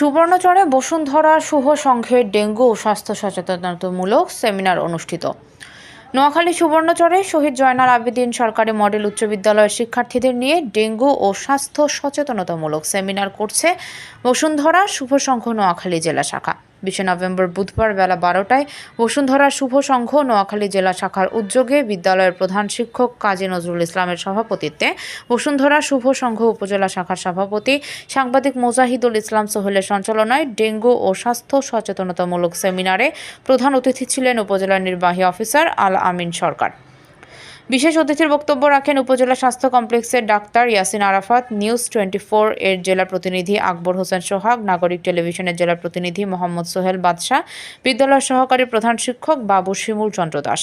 সুবর্ণচরে বসুন্ধরা শুভ সংঘের ডেঙ্গু ও স্বাস্থ্য সচেতনতামূলক সেমিনার অনুষ্ঠিত। নোয়াখালী সুবর্ণচরে শহীদ জয়নাল আবেদিন সরকারি মডেল উচ্চ বিদ্যালয়ের শিক্ষার্থীদের নিয়ে ডেঙ্গু ও স্বাস্থ্য সচেতনতামূলক সেমিনার করছে বসুন্ধরা শুভ সংঘ নোয়াখালী জেলা শাখা। বিশে নভেম্বর বুধবার বেলা বারোটায় বসুন্ধরা শুভ সংঘ নোয়াখালী জেলা শাখার উদ্যোগে বিদ্যালয়ের প্রধান শিক্ষক কাজী নজরুল ইসলামের সভাপতিত্বে বসুন্ধরা শুভ সংঘ উপজেলা শাখার সভাপতি সাংবাদিক মোজাহিদুল ইসলাম সোহেলের সঞ্চালনায় ডেঙ্গু ও স্বাস্থ্য সচেতনতামূলক সেমিনারে প্রধান অতিথি ছিলেন উপজেলা নির্বাহী অফিসার আল আমিন সরকার। বিশেষ অতিথির বক্তব্য রাখেন উপজেলা স্বাস্থ্য কমপ্লেক্সের doctor Yasin Arafat, news twenty four এর জেলা প্রতিনিধি আকবর হোসেন সোহাগ, নাগরিক টেলিভিশনের জেলা প্রতিনিধি মোহাম্মদ সোহেল বাদশাহ বিদ্যালয় সহকারী প্রধান শিক্ষক বাবু শিমুল চন্দ্র দাস।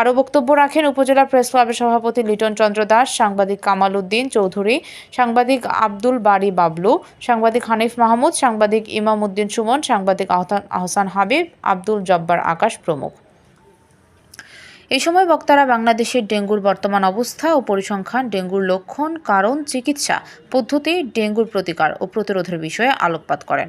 আরও বক্তব্য রাখেন উপজেলা প্রেস ক্লাবের সভাপতি লিটন চন্দ্র দাস, সাংবাদিক কামাল উদ্দিন চৌধুরী, সাংবাদিক আব্দুল বাড়ি বাবলু, সাংবাদিক হানিফ মাহমুদ, সাংবাদিক ইমাম উদ্দিন সুমন, সাংবাদিক আহসান হাবিব, আব্দুল জব্বার আকাশ প্রমুখ। এই সময় বক্তারা বাংলাদেশের ডেঙ্গুর বর্তমান অবস্থা ও পরিসংখ্যান, ডেঙ্গুর লক্ষণ, কারণ, চিকিৎসা পদ্ধতি, ডেঙ্গুর প্রতিকার ও প্রতিরোধের বিষয়ে আলোকপাত করেন।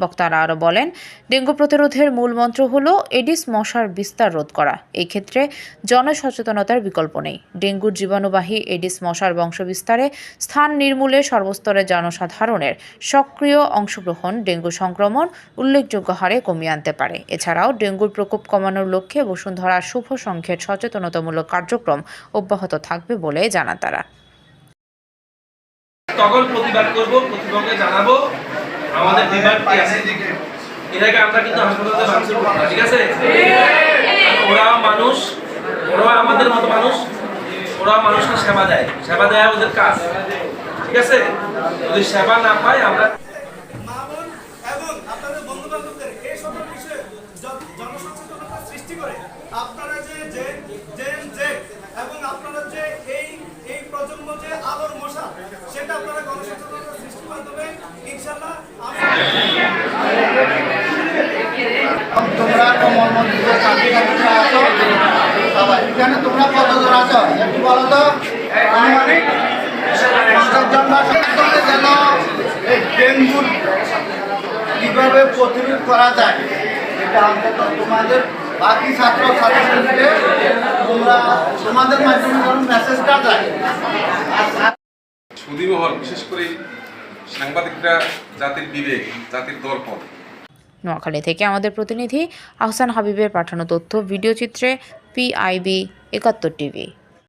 বক্তারা আরও বলেন, ডেঙ্গু প্রতিরোধের মূল মন্ত্র হল এডিস মশার বিস্তার রোধ করা। এই ক্ষেত্রে জনসচেতনতার বিকল্প নেই। ডেঙ্গুর জীবাণুবাহী এডিস মশার বংশবিস্তারে স্থান নির্মূলে সর্বস্তরের জনসাধারণের সক্রিয় অংশগ্রহণ ডেঙ্গু সংক্রমণ উল্লেখযোগ্য হারে কমিয়ে আনতে পারে। এছাড়াও ডেঙ্গুর প্রকোপ কমানোর লক্ষ্যে বসুন্ধরা শুভ সংঘের সচেতনতামূলক কার্যক্রম অব্যাহত থাকবে বলে জানান তারা। প্রতিবাদ জানাব। আমাদের বিভাগটি আছে। এর আগে আমরা কিন্তু হাসপাতালে ভাঙচুর করতাম ঠিক আছে। ওরা মানুষ ওরা আমাদের মতো মানুষ ওরা মানুষকে সেবা দেয়। সেবা দেয় ওদের কাজ ঠিক আছে? যদি সেবা না পায় আমরা মা বোন এবং আপনাদের বন্ধু বান্ধবদের এই সকল বিষয়ে জন- জনসচেতনতা সৃষ্টি করে আপনারা যে এবং আপনারা এই এই প্রজন্ম যে আলোর মশা সেটা আপনারা তোমরা কমলমন্দির ছাত্রছাত্রীরা আছো সবাই এখানে তোমরা কতজন আছো? একটু বলো তো। জনে যেন এই ডেঙ্গুর কীভাবে প্রতিরোধ করা যায়, এটা অন্তত তোমাদের বাকি ছাত্র ছাত্রীদেরকে তোমরা তোমাদের মাধ্যমে মেসেজটা যায় সুদীমহল বিশেষ করে সাংবাদিকরা জাতির বিবেক, জাতির দর্পণ। নোয়াখালী থেকে আমাদের প্রতিনিধি আহসান হাবিবের পাঠানো তথ্য, ভিডিও চিত্রে পিআইবি একাত্তর টিভি।